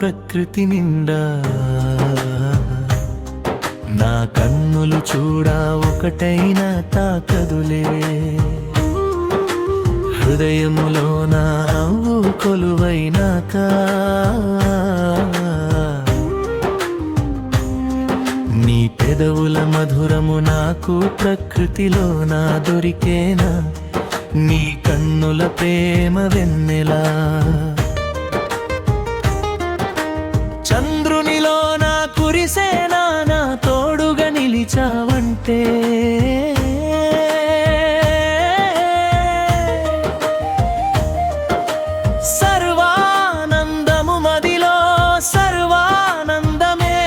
ప్రకృతి నిండా. నా కన్నులు చూడా ఒకటైనా తాకదులే. హృదయములో నా నవ్వు కొలువైనాక. నీ పెదవుల మధురము నాకు ప్రకృతిలో నా దొరికేనా? నీ కన్నుల ప్రేమ వెన్నెలా? తోడుగా సర్వానందము మదిలో సర్వానందమే.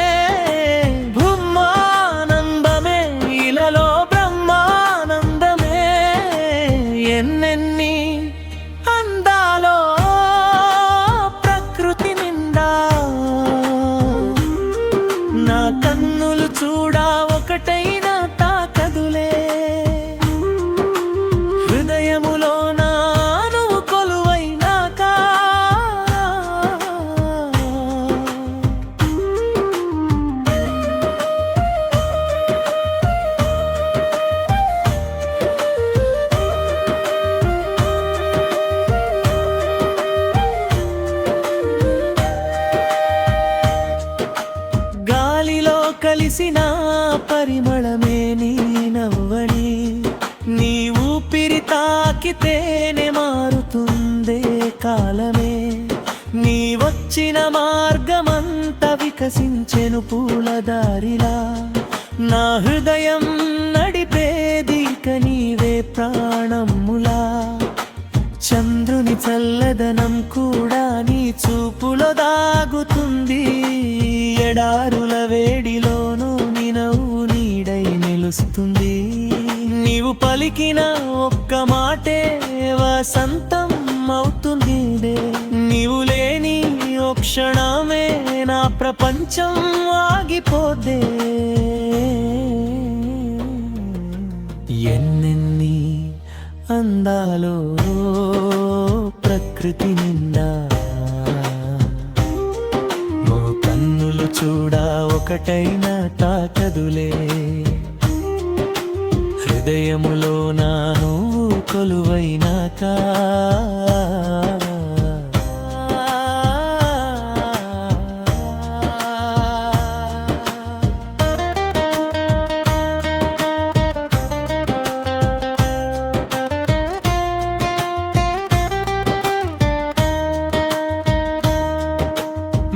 బ్రహ్మానందమే ఇలలో బ్రహ్మానందమే. ఎన్నెన్ని అందాలో ప్రకృతి నిండా. నా కన్నులు చూడా ఒకటైన కలిసిన పరిమళమే నీ నవ్వడి నీ ఊపిరి తాకితేనే మారుతుందే కాలమే. నీ వచ్చిన మార్గమంత వికసించెను పూల దారిలా నా హృదయం నడిపేది కనీవే ప్రాణములా. చంద్రుని చల్లదనం కూడా నీ చూపులో దాగుతుంది. ఎడారుల వేడిలోనూ నీ నవ్వు నీడై నిలుస్తుంది. నీవు పలికిన ఒక్క మాటే వసంతం అవుతుంది. నీవు లేని ఓ క్షణమే నా ప్రపంచం ఆగిపోతే. అందాలో ప్రకృతి నిండా. ఓ కన్నులు చూడా ఒకటైన తాకదులే. హృదయములో నా నువ్వు కొలువైనాకా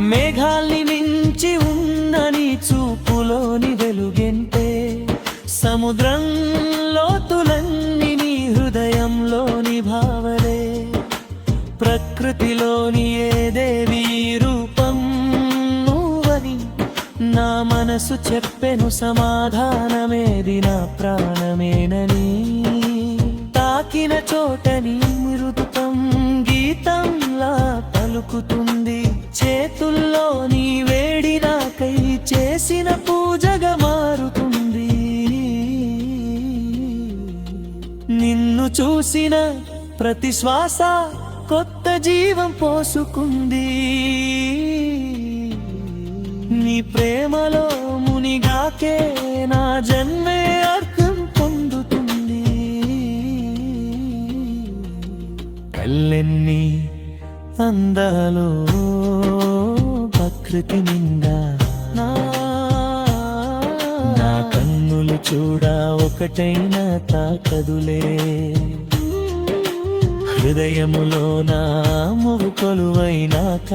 మేఘాల్ని మించి ఉందని చూపులోని వెలుగెంటే సముద్రం లోతులన్నీ నీ హృదయంలోని భావలే. ప్రకృతిలోని ఏ దేవి రూపం నువ్వని నా మనసు చెప్పెను సమాధానమేది నా ప్రాణమేనని. తాకిన చోటని మృదు చూసిన ప్రతి శ్వాస కొత్త జీవం పోసుకుంది. నీ ప్రేమలో మునిగాకే నా జన్మే అర్థం పొందుతుంది. కల్లెన్ని అందాలో ప్రకృతి నిండా ఒక్కటైనా తాకదులే. హృదయములో నా మువు కొలువైనాక